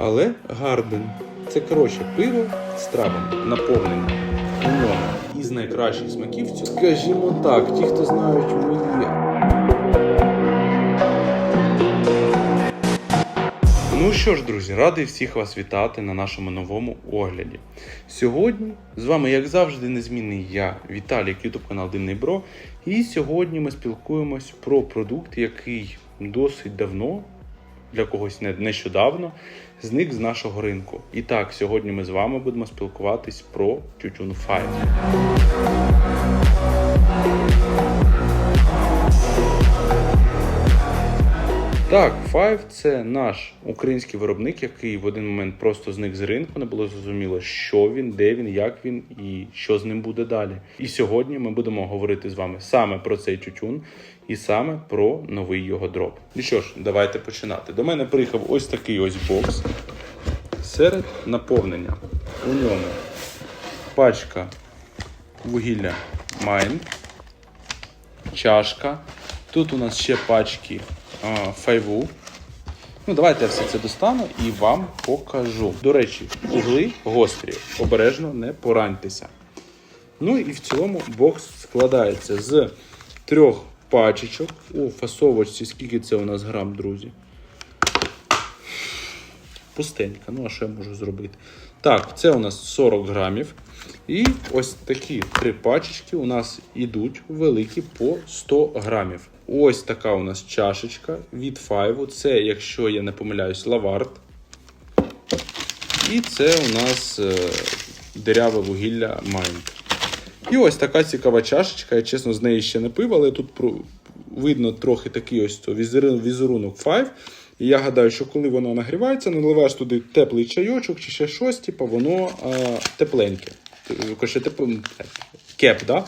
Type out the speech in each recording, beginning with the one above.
Але Гарден. Це коротше пиво з травами, наповнення. У ньому із найкращих смаків. Скажімо так, ті, хто знають мої. Ну що ж, друзі, радий всіх вас вітати на нашому новому огляді. Сьогодні з вами, як завжди, незмінний я, Віталік, ютуб канал Дивний Бро. І сьогодні ми спілкуємось про продукт, який досить давно, для когось не нещодавно, зник з нашого ринку. І так, сьогодні ми з вами будемо спілкуватись про Тютюн 5. Так, Five це наш український виробник, який в один момент просто зник з ринку. Не було зрозуміло, що він, де він, як він і що з ним буде далі. І сьогодні ми будемо говорити з вами саме про цей тютюн і саме про новий його дроп. Ну що ж, давайте починати. До мене приїхав ось такий ось бокс серед наповнення. У ньому пачка вугілля Mind, чашка. Тут у нас ще пачки файву. Ну, давайте я все це достану і вам покажу. До речі, угли гострі. Обережно не пораньтеся. Ну і в цілому бокс складається з трьох пачечок. У фасовочці, скільки це у нас грам, друзі? Пустенька, ну а що я можу зробити? Так, це у нас 40 грамів. І ось такі три пачечки у нас ідуть великі по 100 грамів. Ось така у нас чашечка від Five. Це, якщо я не помиляюсь, лавард. І це у нас е, диряве вугілля Mind. І ось така цікава чашечка. Я чесно з неї ще не пив, але тут видно трохи такий ось візерунок Five. І я гадаю, що коли воно нагрівається, наливаєш туди теплий чайочок чи ще щось, типу, воно а, тепленьке. Коротше. Кеп, да?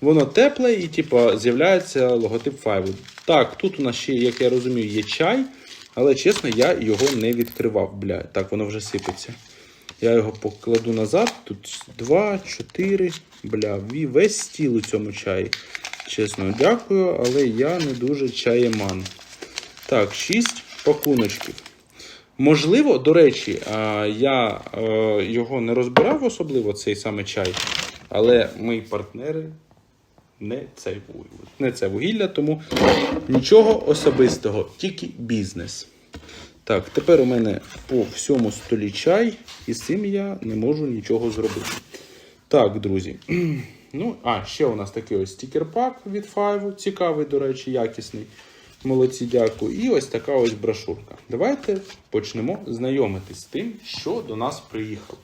Воно тепле і типу, з'являється логотип Five. Так, тут у нас ще, як я розумію, є чай, але чесно, я його не відкривав. Бля, так, воно вже сипеться. Я його покладу назад. Тут 2, 4, бля, весь стіл у цьому чаї. Чесно, дякую, але я не дуже чаєман. Так, 6 пакуночків. Можливо, до речі, я е, його не розбирав особливо, цей саме чай, але мої партнери не це, не це вугілля, тому нічого особистого, тільки бізнес. Так, тепер у мене по всьому столі чай, і з цим я не можу нічого зробити. Так, друзі. Ну, а, ще у нас такий ось стікер-пак від Five. Цікавий, до речі, якісний. Молодці, дякую. І ось така ось брошурка. Давайте почнемо знайомитись з тим, що до нас приїхало.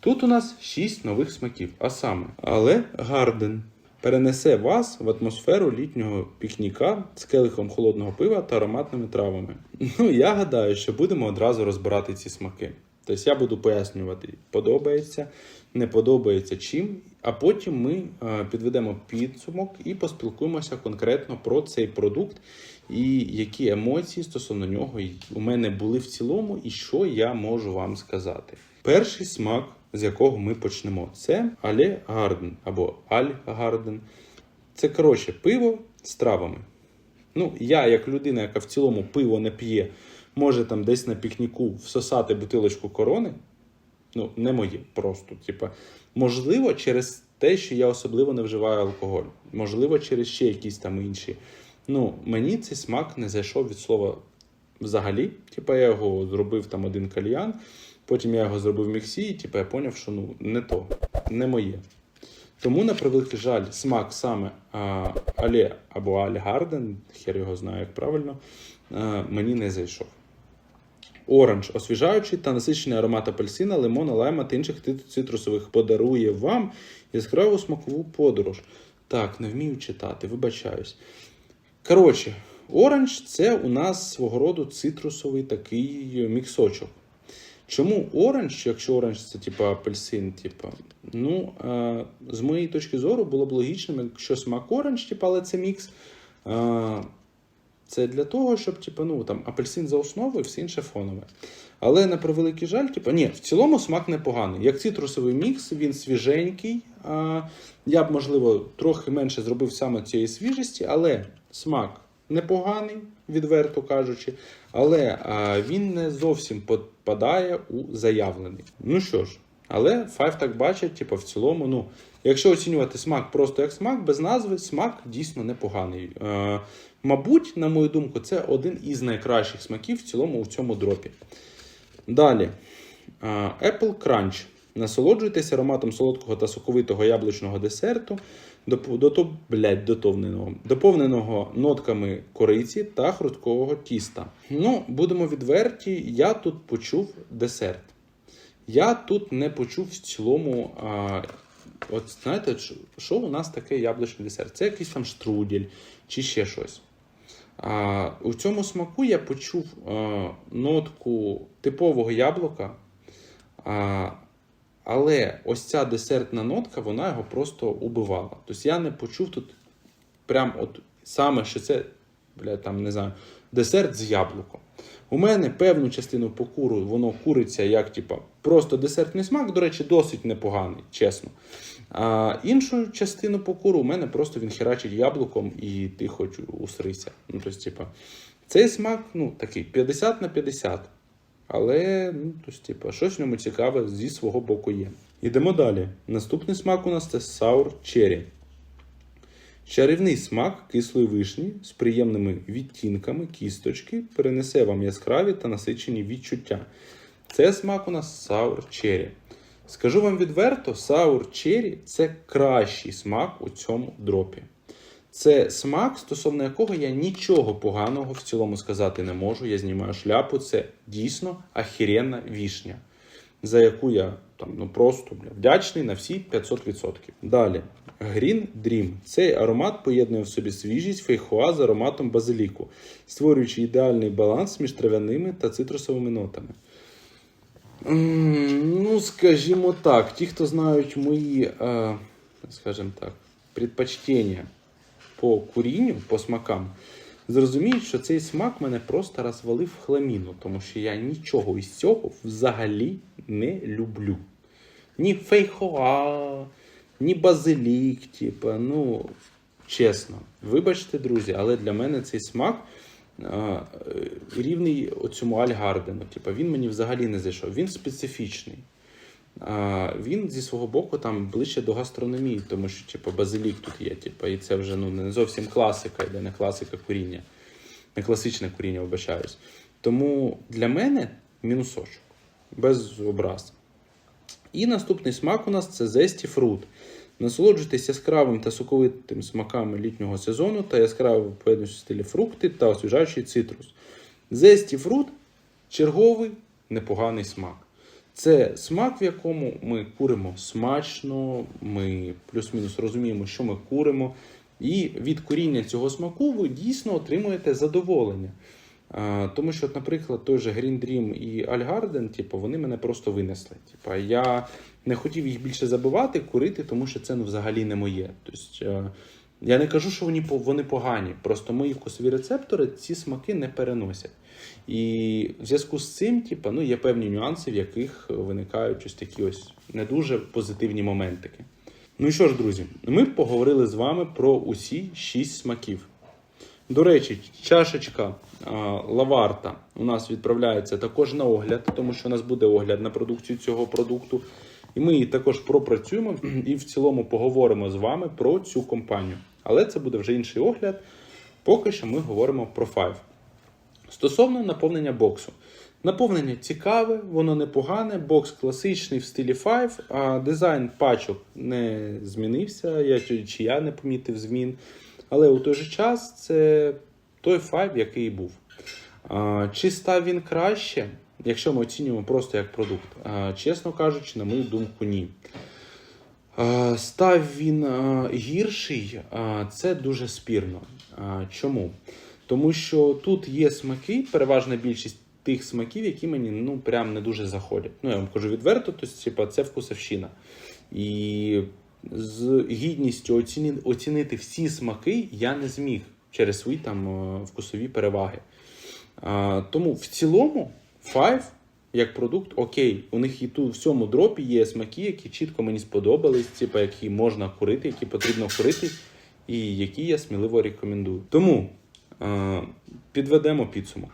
Тут у нас 6 нових смаків, а саме, але Гарден перенесе вас в атмосферу літнього пікніка з келихом холодного пива та ароматними травами. Ну, я гадаю, що будемо одразу розбирати ці смаки. Тобто я буду пояснювати, подобається, не подобається чим, а потім ми е, підведемо підсумок і поспілкуємося конкретно про цей продукт і які емоції стосовно нього у мене були в цілому, і що я можу вам сказати. Перший смак, з якого ми почнемо, це Але Гарден або Аль Гарден. Це коротше пиво з травами. Ну, я, як людина, яка в цілому пиво не п'є, може там десь на пікніку всосати бутилочку корони. Ну, не моє просто. Типа, можливо, через те, що я особливо не вживаю алкоголь. Можливо, через ще якісь там інші. Ну, мені цей смак не зайшов від слова взагалі. Типа, я його зробив там один кальян, потім я його зробив в міксі, і типа я поняв, що ну не то, не моє. Тому, на превеликий жаль, смак саме а, Але або Аль Гарден, хер його знаю, як правильно, а, мені не зайшов. Оранж освіжаючий та насичений аромат апельсина, лимона, лайма та інших цитрусових подарує вам яскраву смакову подорож. Так, не вмію читати, вибачаюсь. Коротше, оранж це у нас свого роду цитрусовий такий міксочок. Чому оранж, якщо оранж це типу апельсин, типу, ну, е, з моєї точки зору було б логічним, якщо смак оранж, типу, але це мікс. Е, це для того, щоб типу, ну, там, апельсин за основу і все інше фонове. Але на превеликий жаль, типу, ні, в цілому смак непоганий. Як цитрусовий мікс, він свіженький. А, я б, можливо, трохи менше зробив саме цієї свіжості, але смак непоганий, відверто кажучи, але він не зовсім попадає у заявлений. Ну що ж, але Five так бачить, типу, в цілому, ну, якщо оцінювати смак просто як смак, без назви, смак дійсно непоганий. Е, мабуть, на мою думку, це один із найкращих смаків в цілому у цьому дропі. Далі. Apple Crunch. Насолоджуйтесь ароматом солодкого та соковитого яблучного десерту, доп- дото- блядь, дотовненого, доповненого нотками кориці та хрусткого тіста. Ну, будемо відверті, я тут почув десерт. Я тут не почув в цілому. А, от знаєте, що у нас таке яблучний десерт? Це якийсь там штрудель чи ще щось. А, у цьому смаку я почув а, нотку типового яблука. А, але ось ця десертна нотка, вона його просто убивала. Тобто я не почув тут прям от саме, що це, бля, там не знаю, десерт з яблуком. У мене певну частину по куру воно куриться як типа, просто десертний смак, до речі, досить непоганий, чесно. А іншу частину по куру у мене просто він херачить яблуком і ти хоч усрися. Ну, тобто, типа, цей смак ну, такий 50 на 50. Але ну, тобто, типа, щось в ньому цікаве зі свого боку є. Йдемо далі. Наступний смак у нас це Sour Cherry. Чарівний смак кислої вишні з приємними відтінками кісточки перенесе вам яскраві та насичені відчуття. Це смак у нас Sour Cherry. Скажу вам відверто, Sour Cherry – це кращий смак у цьому дропі. Це смак, стосовно якого я нічого поганого в цілому сказати не можу. Я знімаю шляпу. Це дійсно ахіренна вішня, за яку я там ну просто бля, вдячний на всі 500%. Далі. Green Dream. Цей аромат поєднує в собі свіжість фейхоа з ароматом базиліку, створюючи ідеальний баланс між трав'яними та цитрусовими нотами. Ну, скажімо так, ті, хто знають мої, е, скажімо так, предпочтення по курінню, по смакам, зрозуміють, що цей смак мене просто розвалив в хламіну, тому що я нічого із цього взагалі не люблю. Ні фейхоа, ні базилік, типу, ну, чесно. Вибачте, друзі, але для мене цей смак е, рівний цьому Альгардену. Типу, він мені взагалі не зайшов. Він специфічний. Він зі свого боку там ближче до гастрономії, тому що типу, базилік тут є. Типу, і це вже ну, не зовсім класика, йде не класика куріння, не класичне куріння, вибачаюсь. Тому для мене мінусочок, без образ. І наступний смак у нас це зесті фрут. Насолоджуйтесь яскравим та соковитим смаками літнього сезону та яскравим поєднуючи стилі фрукти та освіжаючий цитрус. Зесті фрут черговий непоганий смак. Це смак, в якому ми куримо смачно, ми плюс-мінус розуміємо, що ми куримо. І від куріння цього смаку ви дійсно отримуєте задоволення. Тому що, наприклад, той же Green Dream і Garden, типу, вони мене просто винесли. Типу, я не хотів їх більше забивати, курити, тому що це ну, взагалі не моє. Тобто, я не кажу, що вони, вони погані. Просто мої вкусові рецептори ці смаки не переносять. І в зв'язку з цим, типу, ну, є певні нюанси, в яких виникають ось такі ось не дуже позитивні моментики. Ну і що ж, друзі, ми поговорили з вами про усі шість смаків. До речі, чашечка а, лаварта у нас відправляється також на огляд, тому що у нас буде огляд на продукцію цього продукту. І ми її також пропрацюємо і в цілому поговоримо з вами про цю компанію. Але це буде вже інший огляд. Поки що ми говоримо про Five. Стосовно наповнення боксу. Наповнення цікаве, воно непогане, бокс класичний в стилі Five, а дизайн пачок не змінився, я, чи я не помітив змін. Але у той же час це той Five, який був. А, чи став він краще, якщо ми оцінюємо просто як продукт? А, чесно кажучи, на мою думку, ні. А, Став він гірший, це дуже спірно. Чому? Тому що тут є смаки, переважна більшість тих смаків, які мені ну прям не дуже заходять. Ну, я вам кажу відверто, то типа, це вкусовщина. І з гідністю оціни, оцінити всі смаки я не зміг через свої там е, вкусові переваги. Тому в цілому Five як продукт, окей, у них і тут в цьому дропі є смаки, які чітко мені сподобались, типу, які можна курити, які потрібно курити, і які я сміливо рекомендую. Тому Е, підведемо підсумок.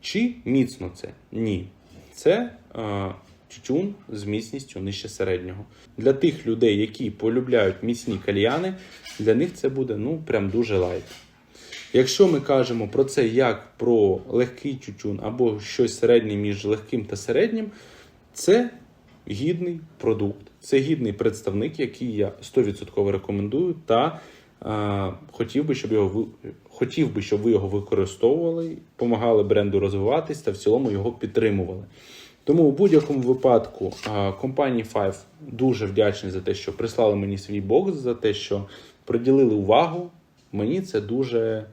Чи міцно це? Ні. Це е, тютюн з міцністю нижче середнього. Для тих людей, які полюбляють міцні кальяни, для них це буде ну прям дуже лайт. Якщо ми кажемо про це як про легкий тютюн або щось середнє між легким та середнім, це гідний продукт, це гідний представник, який я 100% рекомендую, та е, хотів би, щоб його хотів би, щоб ви його використовували, допомагали бренду розвиватись та в цілому його підтримували. Тому у будь-якому випадку компанії Five дуже вдячний за те, що прислали мені свій бокс, за те, що приділили увагу. Мені це дуже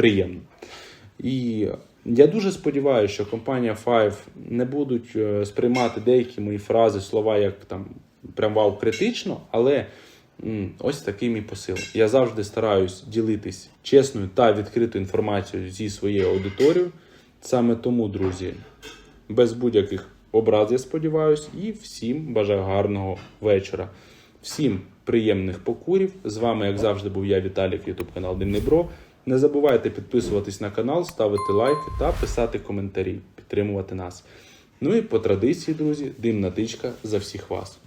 приємно. І я дуже сподіваюся, що компанія Five не будуть е, сприймати деякі мої фрази, слова як там прям вау критично, але ось такий мій посил. Я завжди стараюсь ділитись чесною та відкритою інформацією зі своєю аудиторією. Саме тому, друзі, без будь-яких образ, я сподіваюся, і всім бажаю гарного вечора. Всім приємних покурів. З вами, як завжди, був я, Віталік, Ютуб канал Димний Бро. Не забувайте підписуватись на канал, ставити лайки та писати коментарі, підтримувати нас. Ну і по традиції, друзі, димна тичка за всіх вас.